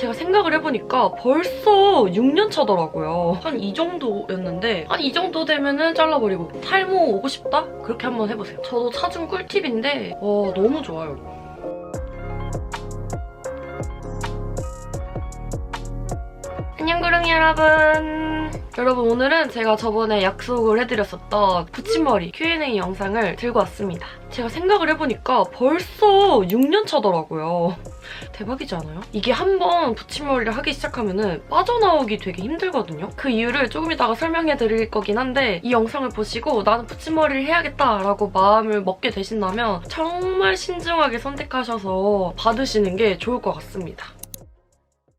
제가 생각을 해보니까 벌써 6년 차더라고요. 한 이 정도였는데 한 이 정도 되면은 잘라버리고 탈모 오고 싶다? 그렇게 한번 해보세요. 저도 찾은 꿀팁인데 와 너무 좋아요. 안녕 구릉이 여러분 여러분 오늘은 제가 저번에 약속을 해드렸었던 붙임머리 Q&A 영상을 들고 왔습니다. 제가 생각을 해보니까 벌써 6년 차더라고요. 대박이지 않아요? 이게 한번 붙임머리를 하기 시작하면은 빠져나오기 되게 힘들거든요? 그 이유를 조금 이따가 설명해 드릴 거긴 한데 이 영상을 보시고 나는 붙임머리를 해야겠다라고 마음을 먹게 되신다면 정말 신중하게 선택하셔서 받으시는 게 좋을 것 같습니다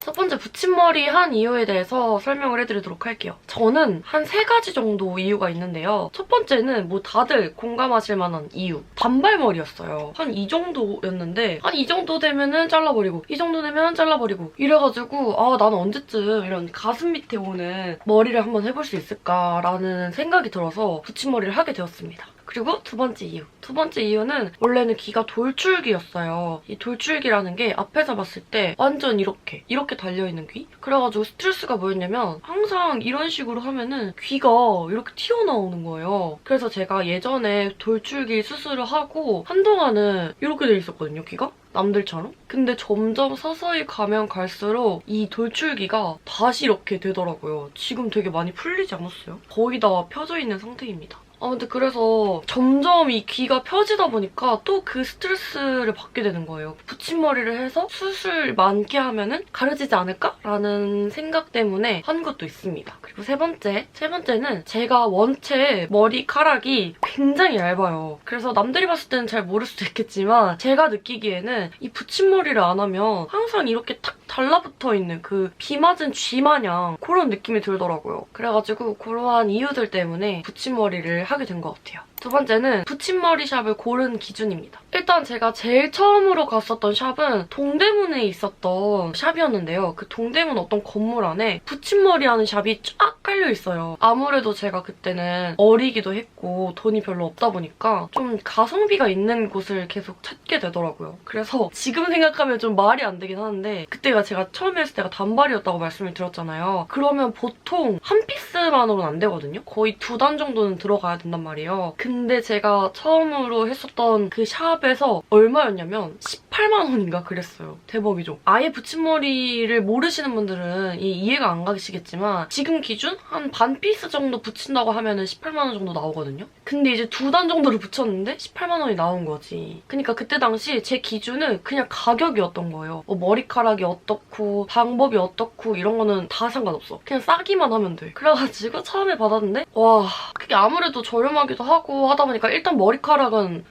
첫 번째 붙임머리 한 이유에 대해서 설명을 해드리도록 할게요. 저는 한 세 가지 정도 이유가 있는데요. 첫 번째는 뭐 다들 공감하실 만한 이유. 단발머리였어요. 한 이 정도였는데 한 이 정도 되면은 잘라버리고 이 정도 되면 잘라버리고 이래가지고 아 나는 언제쯤 이런 가슴 밑에 오는 머리를 한번 해볼 수 있을까라는 생각이 들어서 붙임머리를 하게 되었습니다. 그리고 두 번째 이유. 두 번째 이유는 원래는 귀가 돌출귀였어요. 이 돌출귀라는 게 앞에서 봤을 때 완전 이렇게 이렇게 달려있는 귀? 그래가지고 스트레스가 뭐였냐면 항상 이런 식으로 하면은 귀가 이렇게 튀어나오는 거예요. 그래서 제가 예전에 돌출귀 수술을 하고 한동안은 이렇게 돼 있었거든요, 귀가. 남들처럼. 근데 점점 서서히 가면 갈수록 이 돌출기가 다시 이렇게 되더라고요. 지금 되게 많이 풀리지 않았어요? 거의 다 펴져 있는 상태입니다. 아무튼 그래서 점점 이 귀가 펴지다 보니까 또 그 스트레스를 받게 되는 거예요. 붙임머리를 해서 수술 많게 하면은 가려지지 않을까라는 생각 때문에 한 것도 있습니다. 그리고 세 번째, 세 번째는 제가 원체 머리카락이 굉장히 얇아요. 그래서 남들이 봤을 때는 잘 모를 수도 있겠지만 제가 느끼기에는 이 붙임머리를 안 하면 항상 이렇게 탁 달라붙어 있는 그 비 맞은 쥐 마냥 그런 느낌이 들더라고요. 그래가지고 그러한 이유들 때문에 붙임머리를 하게 된 것 같아요. 두 번째는 붙임머리 샵을 고른 기준입니다. 일단 제가 제일 처음으로 갔었던 샵은 동대문에 있었던 샵이었는데요. 그 동대문 어떤 건물 안에 붙임머리 하는 샵이 쫙 깔려 있어요. 아무래도 제가 그때는 어리기도 했고 돈이 별로 없다 보니까 좀 가성비가 있는 곳을 계속 찾게 되더라고요. 그래서 지금 생각하면 좀 말이 안 되긴 하는데 그때가 제가 처음에 했을 때가 단발이었다고 말씀을 드렸잖아요. 그러면 보통 한 피스만으로는 안 되거든요. 거의 두 단 정도는 들어가야 된단 말이에요. 근데 제가 처음으로 했었던 그 샵에서 얼마였냐면 18만 원인가 그랬어요. 대박이죠. 아예 붙임머리를 모르시는 분들은 이 이해가 안 가시겠지만 지금 기준 한 반 피스 정도 붙인다고 하면 은 18만 원 정도 나오거든요. 근데 이제 두 단 정도를 붙였는데 18만 원이 나온 거지. 그러니까 그때 당시 제 기준은 그냥 가격이었던 거예요. 뭐 머리카락이 어떻고 방법이 어떻고 이런 거는 다 상관없어. 그냥 싸기만 하면 돼. 그래가지고 처음에 받았는데 와 그게 아무래도 저렴하기도 하고 하다 보니까 일단 머리카락은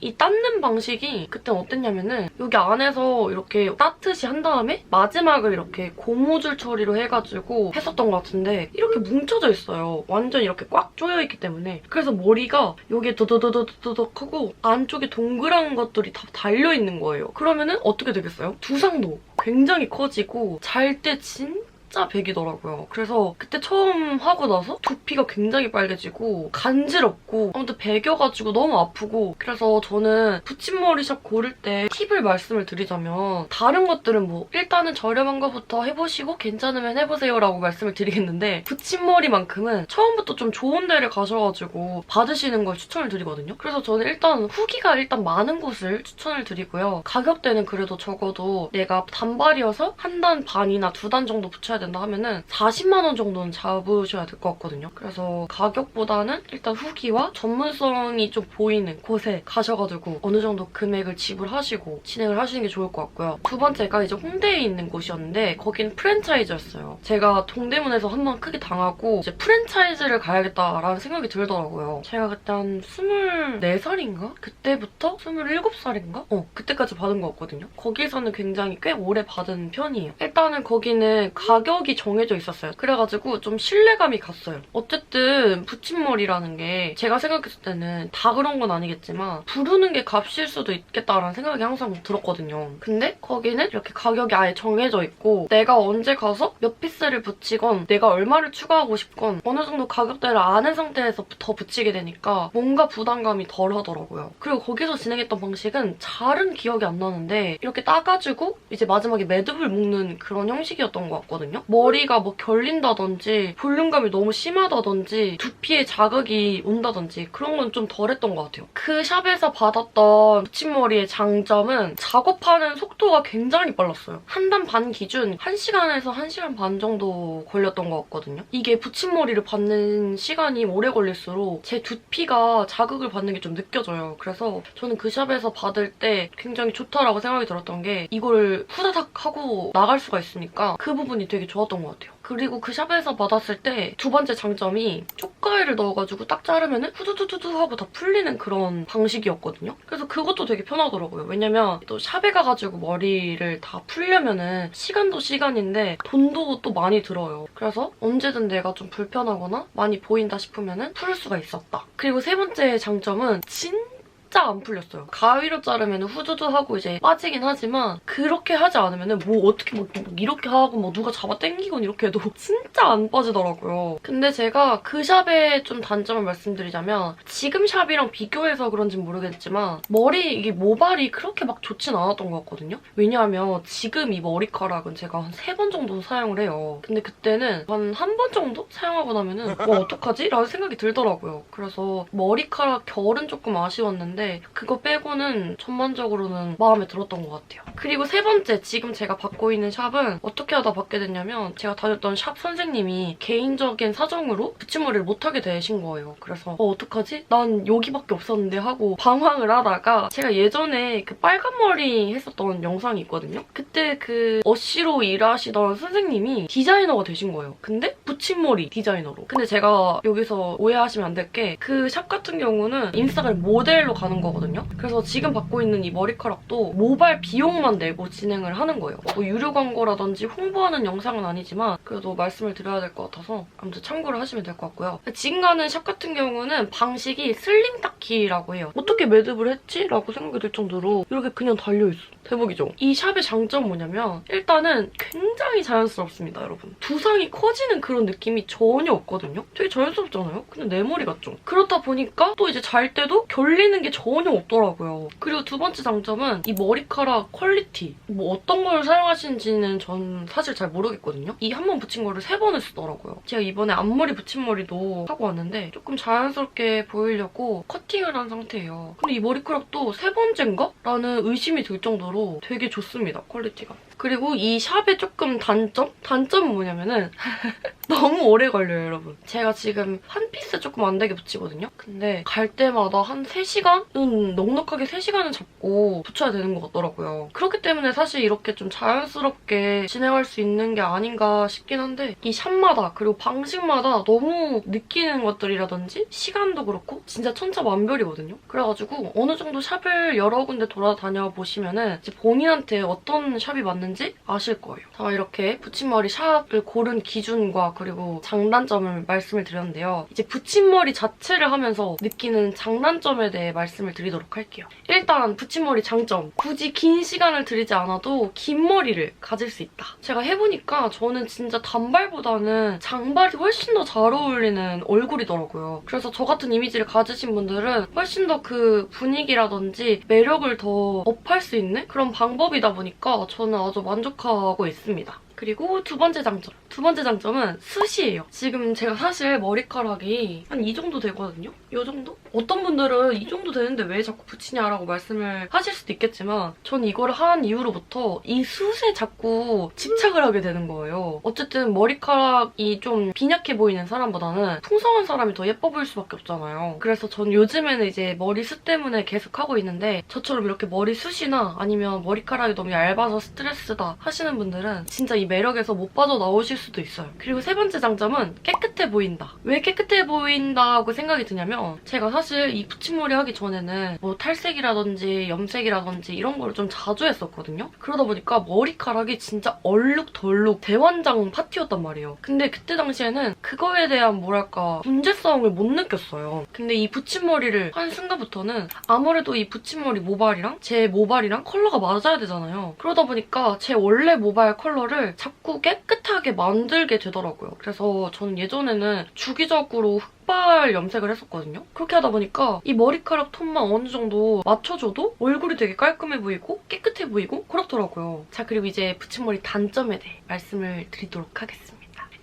이 닦는 방식이 그때 어땠냐면은 여기 안에서 이렇게 따뜻이 한 다음에 마지막을 이렇게 고무줄 처리로 해가지고 했었던 것 같은데 이렇게 뭉쳐져 있어요. 완전 이렇게 꽉 조여있기 때문에 그래서 머리가 여기에 도도도도도덕 하고 안쪽에 동그란 것들이 다 달려있는 거예요. 그러면은 어떻게 되겠어요? 두상도 굉장히 커지고 잘 때 진 진짜 백이더라고요. 그래서 그때 처음 하고 나서 두피가 굉장히 빨개지고 간지럽고 아무튼 백여가지고 너무 아프고 그래서 저는 붙임머리 샵 고를 때 팁을 말씀을 드리자면 다른 것들은 뭐 일단은 저렴한 거부터 해보시고 괜찮으면 해보세요 라고 말씀을 드리겠는데 붙임머리만큼은 처음부터 좀 좋은 데를 가셔가지고 받으시는 걸 추천을 드리거든요. 그래서 저는 일단 후기가 일단 많은 곳을 추천을 드리고요. 가격대는 그래도 적어도 내가 단발이어서 한 단 반이나 두 단 정도 붙여야 된다 하면은 40만 원 정도는 잡으셔야 될 것 같거든요. 그래서 가격보다는 일단 후기와 전문성이 좀 보이는 곳에 가셔가지고 어느 정도 금액을 지불하시고 진행을 하시는 게 좋을 것 같고요. 두 번째가 이제 홍대에 있는 곳이었는데 거긴 프랜차이즈였어요. 제가 동대문에서 한 번 크게 당하고 이제 프랜차이즈를 가야겠다라는 생각이 들더라고요. 제가 그때 한 24살인가? 그때부터 27살인가? 어, 그때까지 받은 것 같거든요. 거기서는 굉장히 꽤 오래 받은 편이에요. 일단은 거기는 가격 가격이 정해져 있었어요. 그래가지고 좀 신뢰감이 갔어요. 어쨌든 붙임머리라는 게 제가 생각했을 때는 다 그런 건 아니겠지만 부르는 게 값일 수도 있겠다라는 생각이 항상 들었거든요. 근데 거기는 이렇게 가격이 아예 정해져 있고 내가 언제 가서 몇 피스를 붙이건 내가 얼마를 추가하고 싶건 어느 정도 가격대를 아는 상태에서 더 붙이게 되니까 뭔가 부담감이 덜 하더라고요. 그리고 거기서 진행했던 방식은 잘은 기억이 안 나는데 이렇게 따가지고 이제 마지막에 매듭을 묶는 그런 형식이었던 것 같거든요. 머리가 뭐 결린다든지 볼륨감이 너무 심하다든지 두피에 자극이 온다든지 그런 건 좀 덜했던 것 같아요. 그 샵에서 받았던 붙임머리의 장점은 작업하는 속도가 굉장히 빨랐어요. 한 단 반 기준 1시간에서 1시간 반 정도 걸렸던 것 같거든요. 이게 붙임머리를 받는 시간이 오래 걸릴수록 제 두피가 자극을 받는 게 좀 느껴져요. 그래서 저는 그 샵에서 받을 때 굉장히 좋다라고 생각이 들었던 게 이걸 후다닥 하고 나갈 수가 있으니까 그 부분이 되게 좋았던 것 같아요. 그리고 그 샵에서 받았을 때 두 번째 장점이 쪽가위를 넣어가지고 딱 자르면 은 후두두두두 하고 다 풀리는 그런 방식이었거든요. 그래서 그것도 되게 편하더라고요. 왜냐면 또 샵에 가가지고 머리를 다 풀려면 은 시간도 시간인데 돈도 또 많이 들어요. 그래서 언제든 내가 좀 불편하거나 많이 보인다 싶으면 은 풀 수가 있었다. 그리고 세 번째 장점은 진 진짜 안 풀렸어요. 가위로 자르면 후두두 하고 이제 빠지긴 하지만 그렇게 하지 않으면 뭐 어떻게 뭐 이렇게 하고 뭐 누가 잡아 당기건 이렇게 해도 진짜 안 빠지더라고요. 근데 제가 그 샵의 좀 단점을 말씀드리자면 지금 샵이랑 비교해서 그런지 모르겠지만 머리 이게 모발이 그렇게 막 좋진 않았던 것 같거든요. 왜냐하면 지금 이 머리카락은 제가 한 세 번 정도 사용을 해요. 근데 그때는 한 한 번 정도 사용하고 나면은 와 어떡하지? 라는 생각이 들더라고요. 그래서 머리카락 결은 조금 아쉬웠는데 그거 빼고는 전반적으로는 마음에 들었던 것 같아요. 그리고 세 번째 지금 제가 받고 있는 샵은 어떻게 하다 받게 됐냐면 제가 다녔던 샵 선생님이 개인적인 사정으로 붙임머리를 못하게 되신 거예요. 그래서 어 어떡하지? 난 여기밖에 없었는데 하고 방황을 하다가 제가 예전에 그 빨간 머리 했었던 영상이 있거든요. 그때 그 어시로 일하시던 선생님이 디자이너가 되신 거예요. 근데 붙임머리 디자이너로. 근데 제가 여기서 오해하시면 안 될 게 그 샵 같은 경우는 인스타그램 모델로 가는 거거든요. 그래서 지금 받고 있는 이 머리카락도 모발 비용만 내고 진행을 하는 거예요. 뭐 유료 광고라든지 홍보하는 영상은 아니지만 그래도 말씀을 드려야 될 것 같아서 아무튼 참고를 하시면 될 것 같고요. 지금 가는 샵 같은 경우는 방식이 슬링 닦기라고 해요. 어떻게 매듭을 했지? 라고 생각이 들 정도로 이렇게 그냥 달려있어. 대박이죠? 이 샵의 장점은 뭐냐면 일단은 굉장히 자연스럽습니다, 여러분. 두상이 커지는 그런 느낌이 전혀 없거든요? 되게 자연스럽잖아요? 근데 내 머리 같죠? 그렇다 보니까 또 이제 잘 때도 결리는 게 전혀 없더라고요. 그리고 두 번째 장점은 이 머리카락 퀄리티. 뭐 어떤 걸 사용하시는지는 전 사실 잘 모르겠거든요? 이 한 번 붙인 거를 세 번을 쓰더라고요. 제가 이번에 앞머리 붙임머리도 하고 왔는데 조금 자연스럽게 보이려고 커팅을 한 상태예요. 근데 이 머리카락도 세 번째인가? 라는 의심이 들 정도로 되게 좋습니다, 퀄리티가. 그리고 이 샵의 조금 단점? 단점은 뭐냐면은 너무 오래 걸려요, 여러분. 제가 지금 한 피스 조금 안 되게 붙이거든요? 근데 갈 때마다 한 3시간은 넉넉하게 3시간은 잡고 붙여야 되는 것 같더라고요. 그렇기 때문에 사실 이렇게 좀 자연스럽게 진행할 수 있는 게 아닌가 싶긴 한데 이 샵마다 그리고 방식마다 너무 느끼는 것들이라든지 시간도 그렇고 진짜 천차만별이거든요. 그래가지고 어느 정도 샵을 여러 군데 돌아다녀 보시면은 본인한테 어떤 샵이 맞는지 아실 거예요. 자 이렇게 붙임머리 샵을 고른 기준과 그리고 장단점을 말씀을 드렸는데요. 이제 붙임머리 자체를 하면서 느끼는 장단점에 대해 말씀을 드리도록 할게요. 일단 붙임머리 장점. 굳이 긴 시간을 들이지 않아도 긴 머리를 가질 수 있다. 제가 해보니까 저는 진짜 단발보다는 장발이 훨씬 더 잘 어울리는 얼굴이더라고요. 그래서 저 같은 이미지를 가지신 분들은 훨씬 더 그 분위기라든지 매력을 더 업할 수 있는 그런 방법이다 보니까 저는 아주 만족하고 있습니다. 그리고 두 번째 장점. 두 번째 장점은 숱이에요. 지금 제가 사실 머리카락이 한 이 정도 되거든요? 이 정도? 어떤 분들은 이 정도 되는데 왜 자꾸 붙이냐라고 말씀을 하실 수도 있겠지만 전 이거를 한 이후로부터 이 숱에 자꾸 집착을 하게 되는 거예요. 어쨌든 머리카락이 좀 빈약해 보이는 사람보다는 풍성한 사람이 더 예뻐 보일 수밖에 없잖아요. 그래서 전 요즘에는 이제 머리숱 때문에 계속 하고 있는데 저처럼 이렇게 머리숱이나 아니면 머리카락이 너무 얇아서 스트레스다 하시는 분들은 진짜 이이 매력에서 못 빠져나오실 수도 있어요. 그리고 세 번째 장점은 깨끗해 보인다. 왜 깨끗해 보인다고 생각이 드냐면 제가 사실 이 붙임머리 하기 전에는 뭐 탈색이라든지 염색이라든지 이런 걸 좀 자주 했었거든요. 그러다 보니까 머리카락이 진짜 얼룩덜룩 대환장 파티였단 말이에요. 근데 그때 당시에는 그거에 대한 뭐랄까 문제성을 못 느꼈어요. 근데 이 붙임머리를 한 순간부터는 아무래도 이 붙임머리 모발이랑 제 모발이랑 컬러가 맞아야 되잖아요. 그러다 보니까 제 원래 모발 컬러를 자꾸 깨끗하게 만 들게 되더라고요. 그래서 저는 예전에는 주기적으로 흑발 염색을 했었거든요. 그렇게 하다 보니까 이 머리카락 톤만 어느 정도 맞춰줘도 얼굴이 되게 깔끔해 보이고 깨끗해 보이고 그렇더라고요. 자 그리고 이제 붙임머리 단점에 대해 말씀을 드리도록 하겠습니다.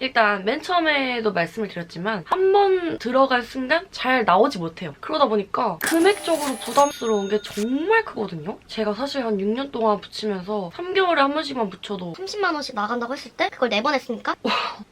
일단 맨 처음에도 말씀을 드렸지만 한 번 들어갈 순간 잘 나오지 못해요. 그러다 보니까 금액적으로 부담스러운 게 정말 크거든요. 제가 사실 한 6년 동안 붙이면서 3개월에 한 번씩만 붙여도 30만 원씩 나간다고 했을 때 그걸 네번 했으니까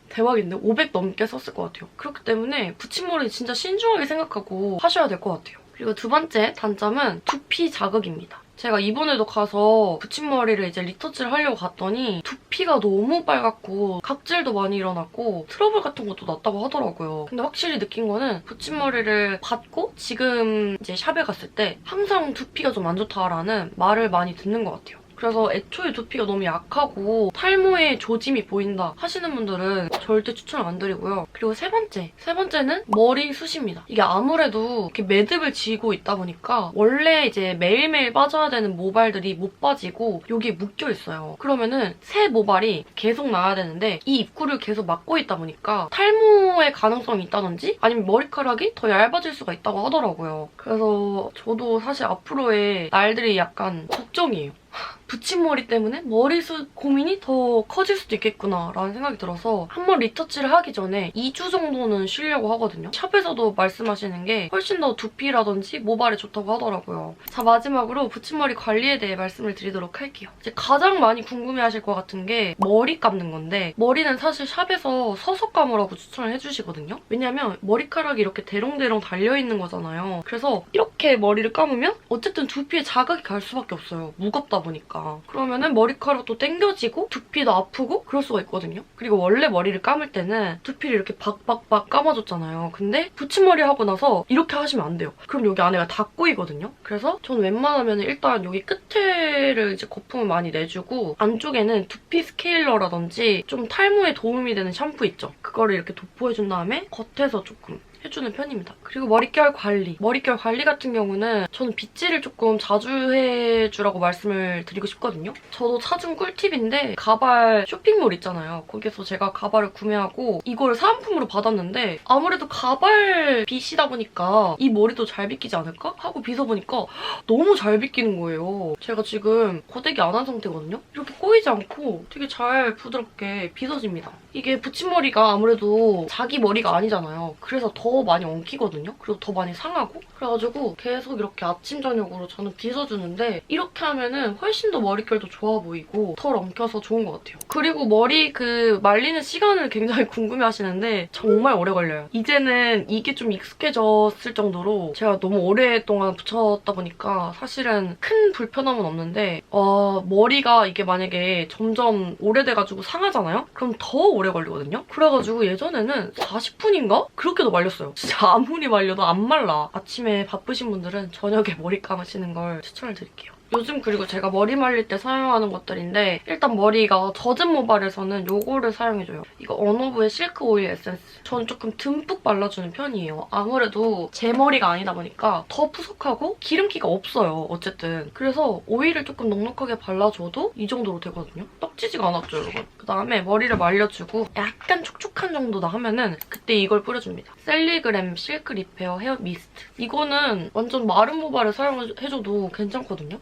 대박인데 500 넘게 썼을 것 같아요. 그렇기 때문에 붙임머리 진짜 신중하게 생각하고 하셔야 될 것 같아요. 그리고 두 번째 단점은 두피 자극입니다. 제가 이번에도 가서 붙임머리를 이제 리터치를 하려고 갔더니 두피가 너무 빨갛고 각질도 많이 일어났고 트러블 같은 것도 났다고 하더라고요. 근데 확실히 느낀 거는 붙임머리를 받고 지금 이제 샵에 갔을 때 항상 두피가 좀 안 좋다라는 말을 많이 듣는 것 같아요. 그래서 애초에 두피가 너무 약하고 탈모에 조짐이 보인다 하시는 분들은 절대 추천 안 드리고요. 그리고 세 번째. 세 번째는 머리 숱입니다. 이게 아무래도 이렇게 매듭을 지고 있다 보니까 원래 이제 매일매일 빠져야 되는 모발들이 못 빠지고 여기에 묶여 있어요. 그러면은 새 모발이 계속 나야 되는데 이 입구를 계속 막고 있다 보니까 탈모의 가능성이 있다든지 아니면 머리카락이 더 얇아질 수가 있다고 하더라고요. 그래서 저도 사실 앞으로의 날들이 약간 걱정이에요. 붙임머리 때문에 머리숱 고민이 더 커질 수도 있겠구나 라는 생각이 들어서 한 번 리터치를 하기 전에 2주 정도는 쉬려고 하거든요. 샵에서도 말씀하시는 게 훨씬 더 두피라든지 모발에 좋다고 하더라고요. 자 마지막으로 붙임머리 관리에 대해 말씀을 드리도록 할게요. 이제 가장 많이 궁금해하실 것 같은 게 머리 감는 건데 머리는 사실 샵에서 서서 감으라고 추천을 해주시거든요. 왜냐면 머리카락이 이렇게 대롱대롱 달려있는 거잖아요. 그래서 이렇게 머리를 감으면 어쨌든 두피에 자극이 갈 수밖에 없어요. 무겁다 보니까. 그러면은 머리카락도 당겨지고 두피도 아프고 그럴 수가 있거든요. 그리고 원래 머리를 감을 때는 두피를 이렇게 박박박 감아줬잖아요. 근데 붙임머리 하고 나서 이렇게 하시면 안 돼요. 그럼 여기 안에가 다 꼬이거든요. 그래서 저는 웬만하면 일단 여기 끝에를 이제 거품을 많이 내주고 안쪽에는 두피 스케일러라든지 좀 탈모에 도움이 되는 샴푸 있죠. 그거를 이렇게 도포해준 다음에 겉에서 조금 해주는 편입니다. 그리고 머릿결 관리. 머릿결 관리 같은 경우는 저는 빗질을 조금 자주 해주라고 말씀을 드리고 싶거든요. 저도 찾은 꿀팁인데 가발 쇼핑몰 있잖아요. 거기서 제가 가발을 구매하고 이걸 사은품으로 받았는데 아무래도 가발 빗이다 보니까 이 머리도 잘 빗기지 않을까? 하고 빗어보니까 너무 잘 빗기는 거예요. 제가 지금 고데기 안 한 상태거든요. 이렇게 꼬이지 않고 되게 잘 부드럽게 빗어집니다. 이게 붙임머리가 아무래도 자기 머리가 아니잖아요. 그래서 더 많이 엉키거든요. 그리고 더 많이 상하고 그래가지고 계속 이렇게 아침 저녁으로 저는 빗어주는데 이렇게 하면은 훨씬 더 머릿결도 좋아 보이고 덜 엉켜서 좋은 것 같아요. 그리고 머리 그 말리는 시간을 굉장히 궁금해하시는데 정말 오래 걸려요. 이제는 이게 좀 익숙해졌을 정도로 제가 너무 오랫동안 붙였다 보니까 사실은 큰 불편함은 없는데 어, 머리가 이게 만약에 점점 오래돼가지고 상하잖아요? 그럼 더 오래 걸리거든요? 그래가지고 예전에는 40분인가? 그렇게도 말렸어요. 진짜 아무리 말려도 안 말라. 아침에 바쁘신 분들은 저녁에 머리 감으시는 걸 추천을 드릴게요. 요즘 그리고 제가 머리 말릴 때 사용하는 것들인데 일단 머리가 젖은 모발에서는 요거를 사용해줘요. 이거 언어브의 실크 오일 에센스. 전 조금 듬뿍 발라주는 편이에요. 아무래도 제 머리가 아니다 보니까 더 푸석하고 기름기가 없어요. 어쨌든. 그래서 오일을 조금 넉넉하게 발라줘도 이 정도로 되거든요. 떡지지가 않았죠, 여러분. 그다음에 머리를 말려주고 약간 촉촉한 정도다 하면은 그때 이걸 뿌려줍니다. 셀리그램 실크 리페어 헤어 미스트. 이거는 완전 마른 모발에 사용해줘도 괜찮거든요.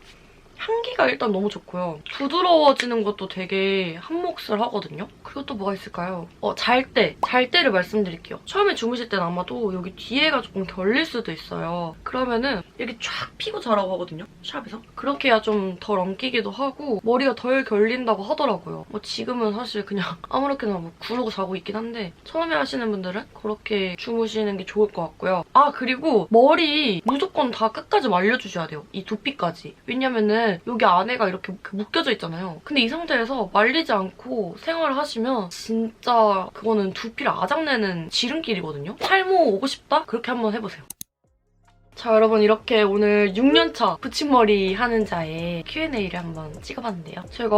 향기가 일단 너무 좋고요. 부드러워지는 것도 되게 한몫을 하거든요. 그리고 또 뭐가 있을까요? 어, 잘 때. 잘 때를 말씀드릴게요. 처음에 주무실 때는 아마도 여기 뒤에가 조금 결릴 수도 있어요. 그러면은 이렇게 쫙 피고 자라고 하거든요. 샵에서. 그렇게 해야 좀 덜 엉키기도 하고 머리가 덜 결린다고 하더라고요. 뭐 지금은 사실 그냥 아무렇게나 뭐 구르고 자고 있긴 한데 처음에 하시는 분들은 그렇게 주무시는 게 좋을 것 같고요. 아 그리고 머리 무조건 다 끝까지 말려주셔야 돼요. 이 두피까지. 왜냐면은 여기 안에가 이렇게 묶여져 있잖아요. 근데 이 상태에서 말리지 않고 생활을 하시면 진짜 그거는 두피를 아작내는 지름길이거든요. 탈모 오고 싶다? 그렇게 한번 해보세요. 자 여러분 이렇게 오늘 6년차 붙임머리 하는 자의 Q&A를 한번 찍어봤는데요. 제가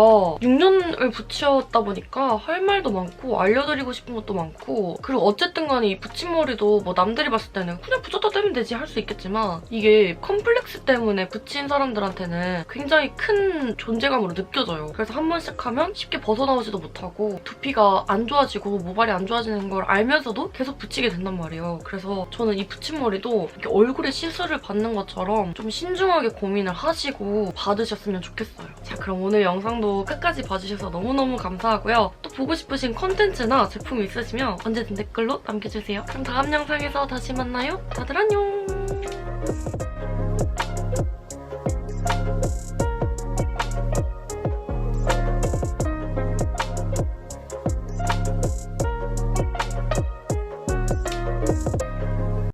6년을 붙였다 보니까 할 말도 많고 알려드리고 싶은 것도 많고 그리고 어쨌든 간에 이 붙임머리도 뭐 남들이 봤을 때는 그냥 붙였다 떼면 되지 할 수 있겠지만 이게 컴플렉스 때문에 붙인 사람들한테는 굉장히 큰 존재감으로 느껴져요. 그래서 한 번씩 하면 쉽게 벗어나오지도 못하고 두피가 안 좋아지고 모발이 안 좋아지는 걸 알면서도 계속 붙이게 된단 말이에요. 그래서 저는 이 붙임머리도 이렇게 얼굴에 시술을 받는 것처럼 좀 신중하게 고민을 하시고 받으셨으면 좋겠어요. 자 그럼 오늘 영상도 끝까지 봐주셔서 너무너무 감사하고요. 또 보고 싶으신 컨텐츠나 제품 있으시면 언제든 댓글로 남겨주세요. 그럼 다음 영상에서 다시 만나요. 다들 안녕!